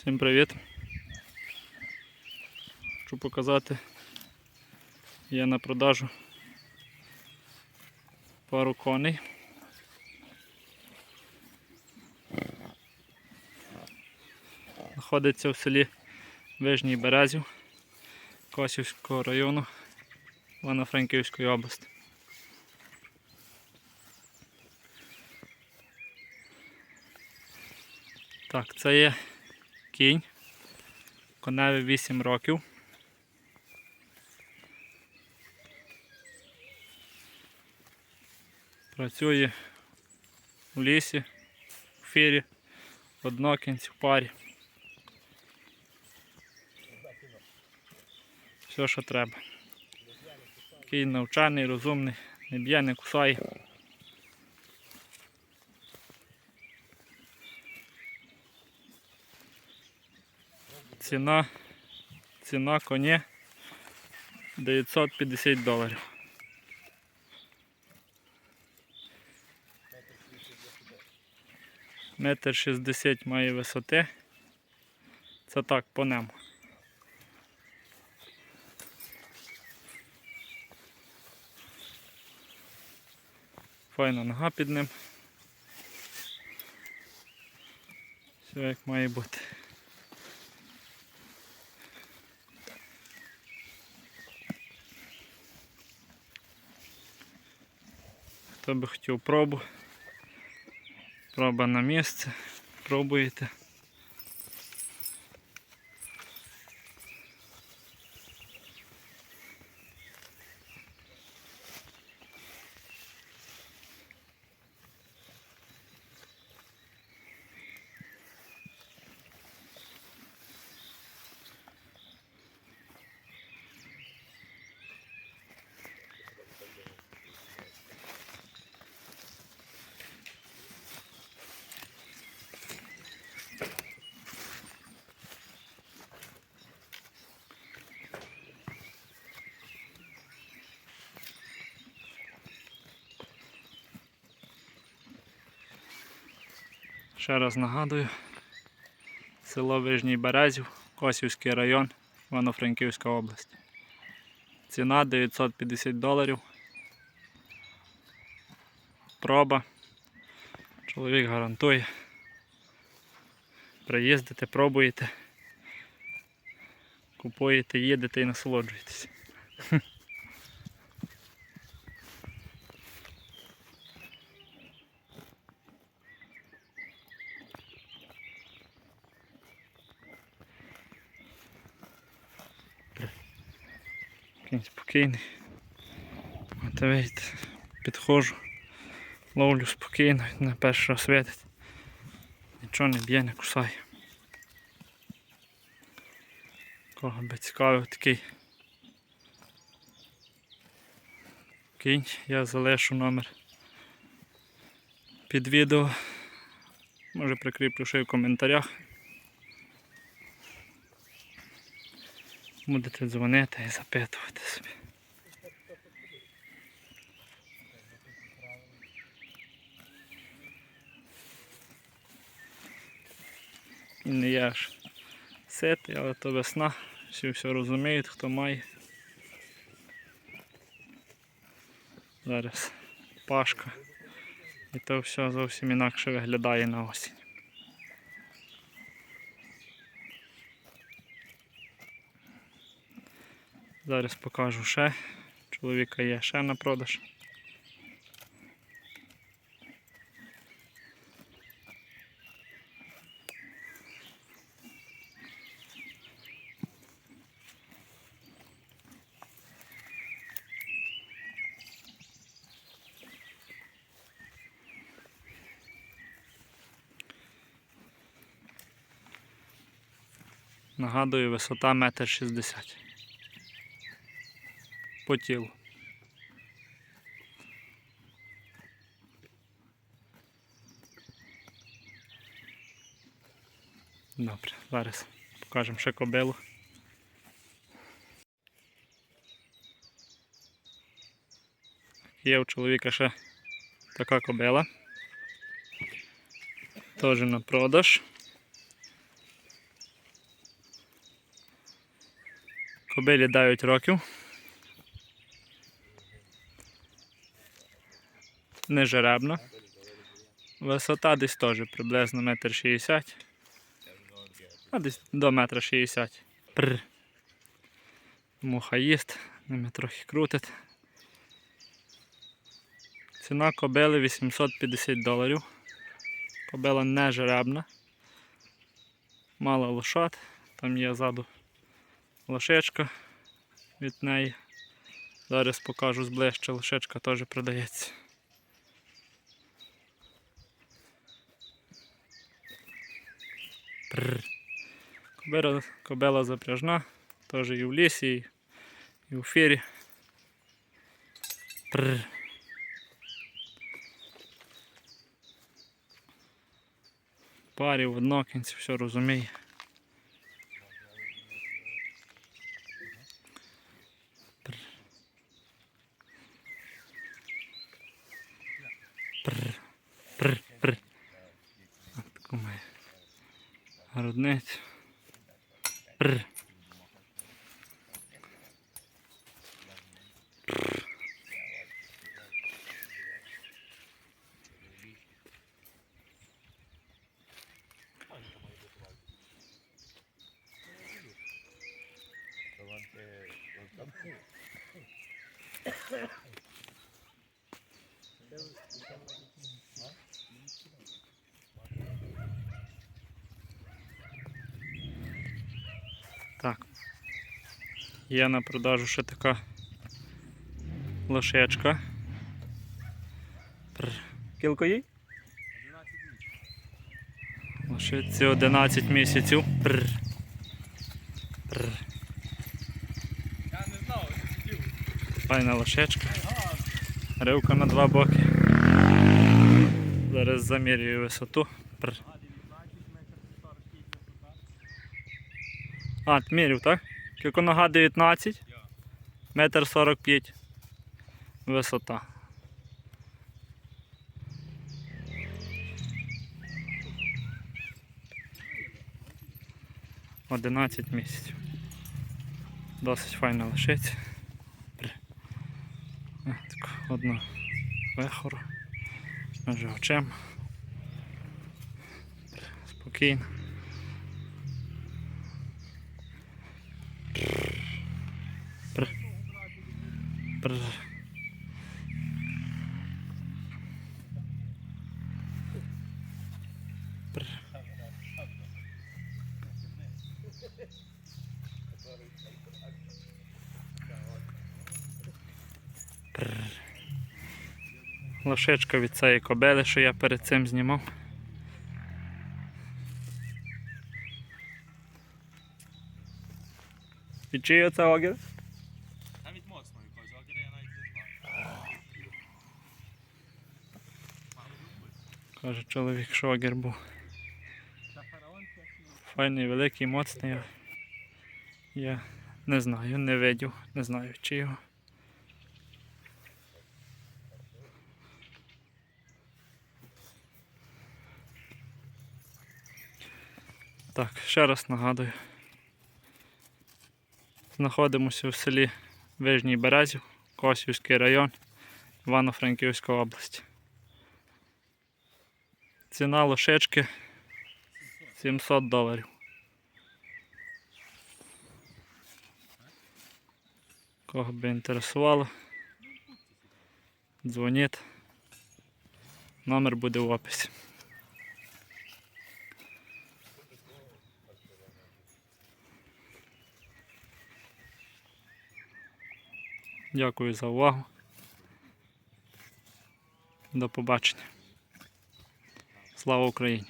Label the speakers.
Speaker 1: Всім привіт! Хочу показати, є на продажу пару коней. Знаходиться в селі Вижній Березів Косівського району Івано-Франківської області. Так, це є кінь. Коневі 8 років. Працює у лісі, у фірі, однокінці в парі. Все, що треба. Кінь навчаний, розумний, не б'є, не кусає. Ціна, ціна коні 950 доларів. Метр шістдесят має висоти. Це так по нему. Файна нога під ним. Все як має бути. Хто би хотів пробу, проба на місце, пробуєте. Ще раз нагадую, село Вижній Березів, Косівський район, Івано-Франківська область. Ціна 950 доларів. Проба. Чоловік гарантує. Приїздите, пробуєте, купуєте, їдете і насолоджуєтесь. Кінь спокійний. Видите, підходжу, ловлю спокійно, на перший раз світить. Нічого не б'є, не кусає. Кого би цікавив такий кінь, я залишу номер під відео. Може прикріплю ще й в коментарях. Будете дзвонити і запитувати собі. І не я ж ситий, але то весна. Всі все розуміють, хто має. Зараз пашка. І то все зовсім інакше виглядає на осінь. Зараз покажу ще. Чоловіка є ще на продаж. Нагадую, висота 1,60 м пошпотів. Добре, зараз покажемо ще кобилу. Є у чоловіка ще така кобила. Теж на продаж. Кобилі дають років. Не жеребна. Висота десь теж приблизно метр шістдесят. А десь до метра шістдесят. Муха їсть, ними трохи крутить. Ціна кобили 850 доларів. Кобила не жеребна. Мало лошад. Там є ззаду лошечка від неї. Зараз покажу зближче, лошечка теж продається. Пррр. Кобила, кобила запряжна, теж і в лісі, і, в фірі. Пррр. Парі в однокінці, все розуміє. Прр, прр, прр. От таку має грудницю. Прр. Так. Є на продажу ще така лошечка. Кілко їй? Лошиці 11 місяців. Прр. Прр.
Speaker 2: Я не знав, я хотів.
Speaker 1: Файна лошечка. Ривка на два боки. Зараз замірюю висоту. Прр. А, ти міряв, так? Кілько нога 19, метр 45 висота. Одинадцять місяців. Досить файна лишиться. Так, одну вехору. Вже очем. Спокійно. Пр. Пр. Пр. Пр. Лошечка від цієї кобели, що я перед цим знімав. І чиє це огір? Каже чоловік, що огір був. Файний, великий, моцний. Я не знаю, не видів, не знаю чи його. Так, ще раз нагадую. Знаходимося в селі Вижній Березів, Косівський район, Івано-Франківська область. Ціна лошечки 700 доларів. Кого би інтересувало, дзвоніть. Номер буде в описі. Дякую за увагу. До побачення. Слава Україні!